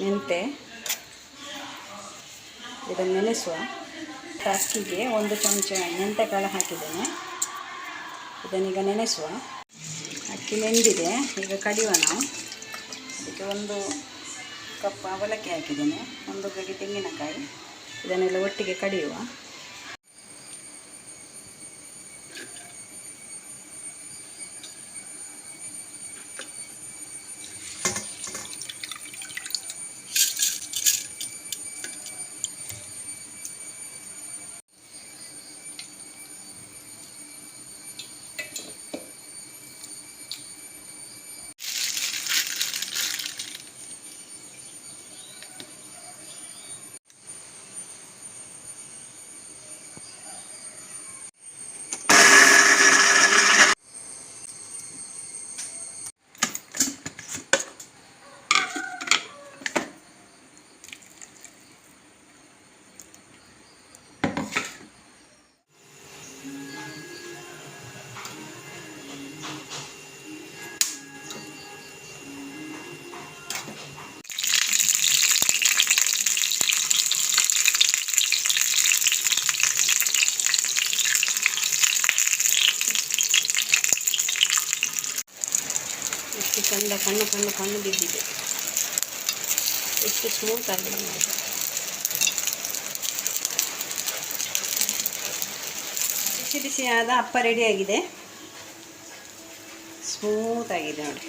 ಮೆಂತೆ. ಇದನ್ನು ನೆನೆಸುವ. ಅಕ್ಕಿಗೆ ಒಂದು ಚಮಚ ಮೆಂತೆಕಾಳು ಹಾಕಿದ್ದೇನೆ. ಇದನ್ನೀಗ ನೆನೆಸುವ. ಅಕ್ಕಿ ನೆಂದಿದೆ. ಈಗ ಕಡಿಯುವ ನಾವು. ಅದಕ್ಕೆ ಒಂದು ಕಪ್ ಅವಲಕ್ಕಿ ಹಾಕಿದ್ದೇನೆ. ಒಂದು ಗಡಿ ತೆಂಗಿನಕಾಯಿ. ಇದನ್ನೆಲ್ಲ ಒಟ್ಟಿಗೆ ಕಡಿಯುವ. ಎಷ್ಟು ಚಂದ ಕಣ್ಣು ಕಣ್ಣು ಕಣ್ಣು ಬಿದ್ದಿದೆ. ಎಷ್ಟು ಸ್ಮೂತ್ ಆಗಿದೆ ನೋಡಿ. ಬಿಸಿ ಬಿಸಿಯಾದ ಅಪ್ಪ ರೆಡಿಯಾಗಿದೆ ಸ್ಮೂತ್ ಆಗಿದೆ ನೋಡಿ.